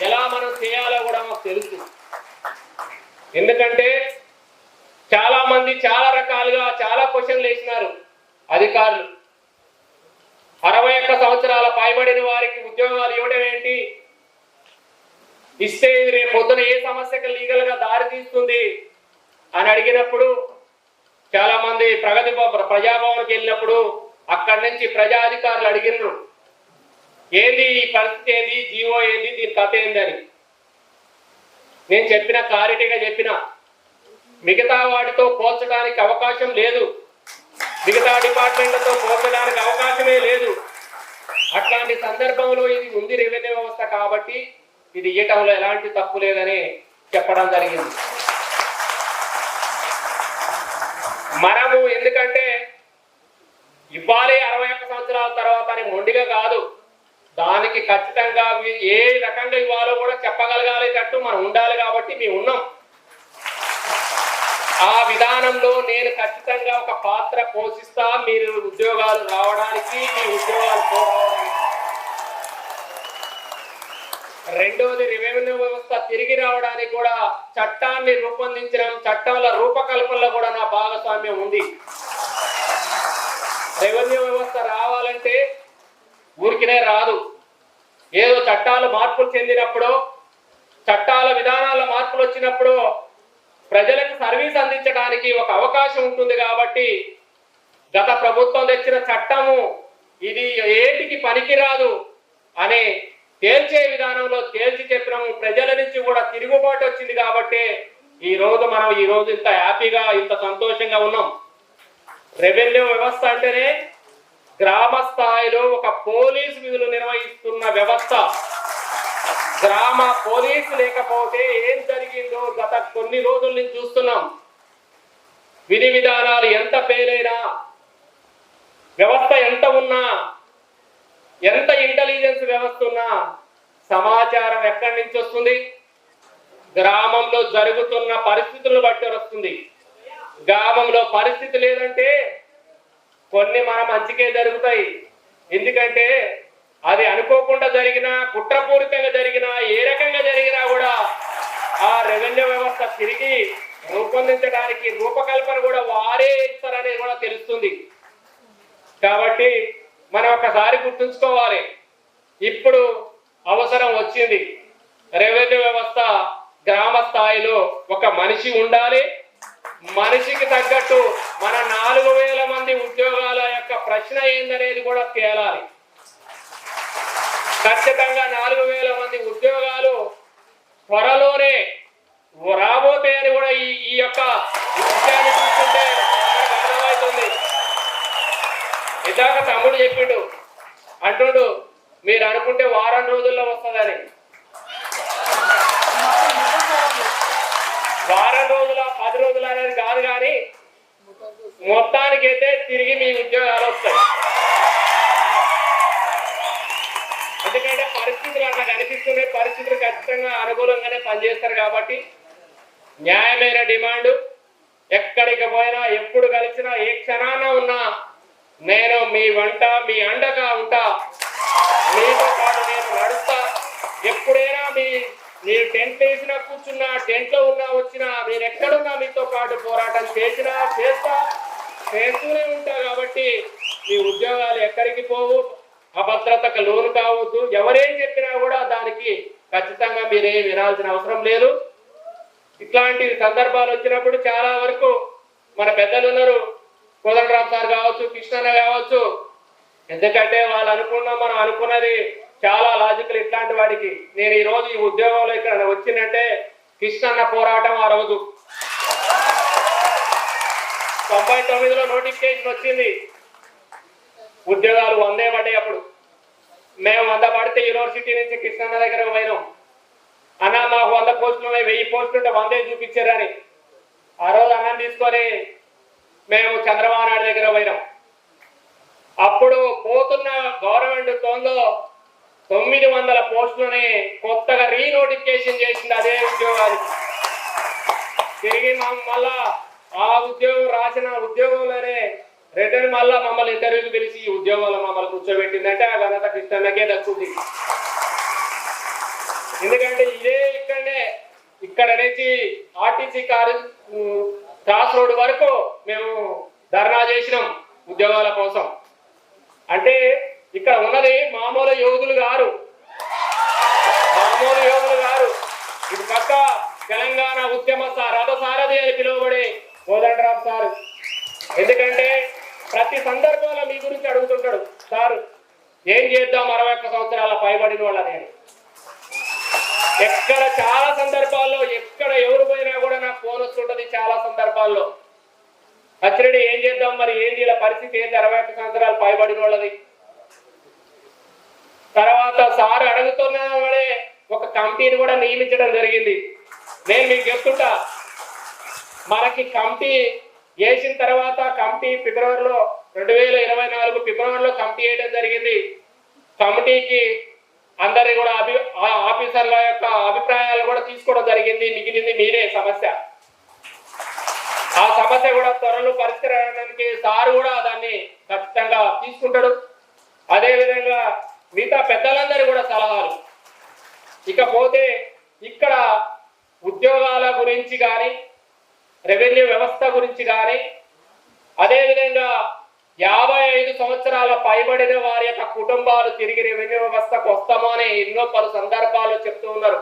ఎలా మనం చేయాలో కూడా మాకు తెలుసు. ఎందుకంటే చాలా మంది చాలా రకాలుగా చాలా క్వశ్చన్లు వేసినారు అధికారులు. అరవై ఒక్క సంవత్సరాల పైబడిన వారికి ఉద్యోగాలు ఇవ్వడం ఏంటి? ఇస్తే ఇది రేపు పొద్దున ఏ సమస్యకు లీగల్గా దారి తీస్తుంది అని అడిగినప్పుడు చాలా మంది ప్రగతి ప్రజాభవన్కి వెళ్ళినప్పుడు అక్కడి నుంచి ప్రజా అధికారులు అడిగినారు. ఏంది ఈ పరిస్థితి ఏంది? జీవో ఏంది? దీని కథ ఏంది నేను చెప్పిన క్లారిటీగా చెప్పిన. మిగతా వాటితో పోల్చడానికి అవకాశం లేదు. మిగతా డిపార్ట్మెంట్లతో పోల్చడానికి అవకాశమే లేదు. అట్లాంటి సందర్భంలో ఇది ఉంది రెవెన్యూ వ్యవస్థ కాబట్టి ఇది ఇయటంలో ఎలాంటి తప్పు లేదని చెప్పడం జరిగింది. మనము ఎందుకంటే ఇవ్వాలి అరవై ఒక్క సంవత్సరాల తర్వాత అని మొండిగా కాదు. దానికి ఖచ్చితంగా ఏ రకంగా ఇవ్వాలో కూడా చెప్పగలగాలేటట్టు మనం ఉండాలి కాబట్టి మేము ఉన్నాం. ఆ విధానంలో నేను ఖచ్చితంగా ఒక పాత్ర పోషిస్తా మీరు ఉద్యోగాలు రావడానికి మీ ఉద్యోగాలు పోవడానికి రెండవది రెవెన్యూ వ్యవస్థ తిరిగి రావడానికి కూడా చట్టాన్ని రూపొందించడం చట్టాల రూపకల్పనలో కూడా నా భాగస్వామ్యం ఉంది. రెవెన్యూ వ్యవస్థ రావాలి ఉనికినే రాదు. ఏదో చట్టాలు మార్పులు చెందినప్పుడు చట్టాల విధానాల మార్పులు వచ్చినప్పుడు ప్రజలకు సర్వీస్ అందించడానికి ఒక అవకాశం ఉంటుంది కాబట్టి గత ప్రభుత్వం తెచ్చిన చట్టము ఇది ఏటికి పనికిరాదు అనే తేల్చే విధానంలో తేల్చి చెప్పినాము ప్రజల నుంచి కూడా తిరుగుబాటు వచ్చింది కాబట్టి ఈ రోజు మనం ఈ రోజు ఇంత హ్యాపీగా ఇంత సంతోషంగా ఉన్నాం. రెవెన్యూ వ్యవస్థ అంటేనే గ్రామ స్థాయిలో ఒక పోలీస్ విధులు నిర్వహిస్తున్న వ్యవస్థ. గ్రామ పోలీసు లేకపోతే ఏం జరిగిందో గత కొన్ని రోజుల నుంచి చూస్తున్నాం. విధి విధానాలు ఎంత పేలైనా వ్యవస్థ ఎంత ఉన్నా ఎంత ఇంటెలిజెన్స్ వ్యవస్థ ఉన్నా సమాచారం ఎక్కడి నుంచి వస్తుంది? గ్రామంలో జరుగుతున్న పరిస్థితులను బట్టి వస్తుంది. గ్రామంలో పరిస్థితి లేదంటే కొన్ని మన మంచికే జరుగుతాయి. ఎందుకంటే అది అనుకోకుండా జరిగినా కుట్రపూరితంగా జరిగినా ఏ రకంగా జరిగినా కూడా ఆ రెవెన్యూ వ్యవస్థ తిరిగి రూపొందించడానికి రూపకల్పన కూడా వారే ఇస్తారనేది కూడా తెలుస్తుంది. కాబట్టి మనం ఒకసారి గుర్తుంచుకోవాలి. ఇప్పుడు అవసరం వచ్చింది. రెవెన్యూ వ్యవస్థ గ్రామ స్థాయిలో ఒక మనిషి ఉండాలి. మనిషికి తగ్గట్టు మన నాలుగు వేల మంది ఉద్యోగాల యొక్క ప్రశ్న కూడా తేలాలి. ఖచ్చితంగా నాలుగు వేల మంది ఉద్యోగాలు త్వరలోనే రాబోతాయని కూడా ఈ ఈ యొక్క విషయాన్ని చూస్తుంటే అర్థమవుతుంది. ఇందాక తమ్ముడు చెప్పిండు. అంటుండు మీరు అనుకుంటే వారం రోజుల్లో వస్తుందని. వారం రోజుల పది రోజులు అనేది కాదు కానీ మొత్తానికైతే తిరిగి మీ ఉద్యోగాలు వస్తాయి. ఎందుకంటే పరిస్థితులు అట్లా కనిపిస్తున్నాయి పరిస్థితులు ఖచ్చితంగా అనుకూలంగానే పనిచేస్తారు కాబట్టి న్యాయమైన డిమాండ్ ఎక్కడికి పోయినా ఎప్పుడు కలిసినా ఏ క్షణాన ఉన్నా నేను మీ వంట మీ అండగా ఉంటా. మీతో పాటు నేను నడుస్తా. ఎప్పుడైనా మీ మీరు టెంట్ వేసినా కూర్చున్నా టెంట్లో ఉన్నా వచ్చినా మీరు ఎక్కడున్నా మీతో పాటు పోరాటం చేసినా చేస్తా చేస్తూనే ఉంటా కాబట్టి మీ ఉద్యోగాలు ఎక్కడికి పోవు. అభద్రతకు లోను కావద్దు. ఎవరేం చెప్పినా కూడా దానికి ఖచ్చితంగా మీరేం వినాల్సిన అవసరం లేదు. ఇట్లాంటి సందర్భాలు వచ్చినప్పుడు చాలా వరకు మన పెద్దలు ఉన్నారు. కోదండరామ్ సార్ కావచ్చు కృష్ణన్న కావచ్చు. ఎందుకంటే వాళ్ళు అనుకున్నాం మనం అనుకున్నది చాలా లాజికల్ ఇట్లాంటి వాడికి. నేను ఈ రోజు ఈ ఉద్యోగంలో ఇక్కడ వచ్చిందంటే కృష్ణన్న పోరాటం ఆ రోజు. తొంభై తొమ్మిదిలో నోటిఫికేషన్ వచ్చింది. ఉద్యోగాలు వందే పడ్డాయి అప్పుడు. మేము వంద పడితే యూనివర్సిటీ నుంచి కృష్ణన్న దగ్గర పోయినాం. అన్న మాకు వంద పోస్టులు ఉన్నాయి వెయ్యి పోస్టులు ఉంటే వందే చూపించారని. ఆ రోజు అన్నం తీసుకొని మేము చంద్రబాబు నాయుడు దగ్గర పోయినాం. అప్పుడు పోతున్న గవర్నమెంట్ తోందో తొమ్మిది వందల పోస్టులని కొత్తగా రీనోటిఫికేషన్ చేసింది అదే ఉద్యోగానికి. తిరిగి మళ్ళా ఆ ఉద్యోగం రాసిన ఉద్యోగంలోనే రిటర్న్ మళ్ళా మమ్మల్ని ఇంటర్వ్యూకి పిలిచి ఈ ఉద్యోగంలో మమ్మల్ని కూర్చోబెట్టిందంటే ఆ ఘనత కృష్ణన్నకే దక్కుతుంది ఎందుకంటే ఇదే ఇక్కడనే ఇక్కడ నుంచి ఆర్టీసీ కారు క్రాస్ రోడ్ వరకు మేము ధర్నా చేసినాం ఉద్యోగాల కోసం. అంటే ఇక్కడ ఉన్నది మామూలు యోధులు గారు. మామూలు యోగులు గారు. ఇది పక్క తెలంగాణ ఉద్యమ సార్ రథ అని పిలువబడే కోదండరామ్ సార్. ఎందుకంటే ప్రతి సందర్భంలో మీ గురించి అడుగుతుంటాడు సార్ ఏం చేద్దాం? అరవై ఒక్క సంవత్సరాల పైబడిన వాళ్ళని అని. ఎక్కడ చాలా సందర్భాల్లో ఎక్కడ ఎవరు పోయినా కూడా నాకు ఫోన్ వస్తుంటది చాలా సందర్భాల్లో. అచ్చరెడ్డి ఏం చేద్దాం? మరి ఏంది? ఇలా పరిస్థితి ఏంది? అరవై ఒక్క సంవత్సరాలు పైబడిన వాళ్ళది. తర్వాత సార్ అడుగుతున్న వాడే ఒక కమిటీని కూడా నియమించడం జరిగింది. నేను మీకు చెప్తుంటా మనకి కమిటీ వేసిన తర్వాత కమిటీ ఫిబ్రవరిలో రెండు వేల ఇరవై నాలుగు ఫిబ్రవరిలో కమిటీ వేయడం జరిగింది. కమిటీకి అందరి కూడా అభి ఆఫీసర్ల యొక్క అభిప్రాయాలు కూడా తీసుకోవడం జరిగింది. మిగిలింది మీరే సమస్య. ఆ సమస్య కూడా త్వరలో పరిష్కరించడానికి సార్ కూడా దాన్ని ఖచ్చితంగా తీసుకుంటాడు. అదేవిధంగా మిగతా పెద్దలందరూ కూడా సలహాలు. ఇకపోతే ఇక్కడ ఉద్యోగాల గురించి కానీ రెవెన్యూ వ్యవస్థ గురించి కానీ అదేవిధంగా యాభై ఐదు సంవత్సరాల పైబడిన వారి యొక్క కుటుంబాలు తిరిగి రెవెన్యూ వ్యవస్థకు వస్తామో ఎన్నో పలు సందర్భాలు చెప్తూ ఉన్నారు.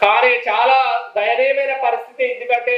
కానీ చాలా దయనీయమైన పరిస్థితి ఎందుకంటే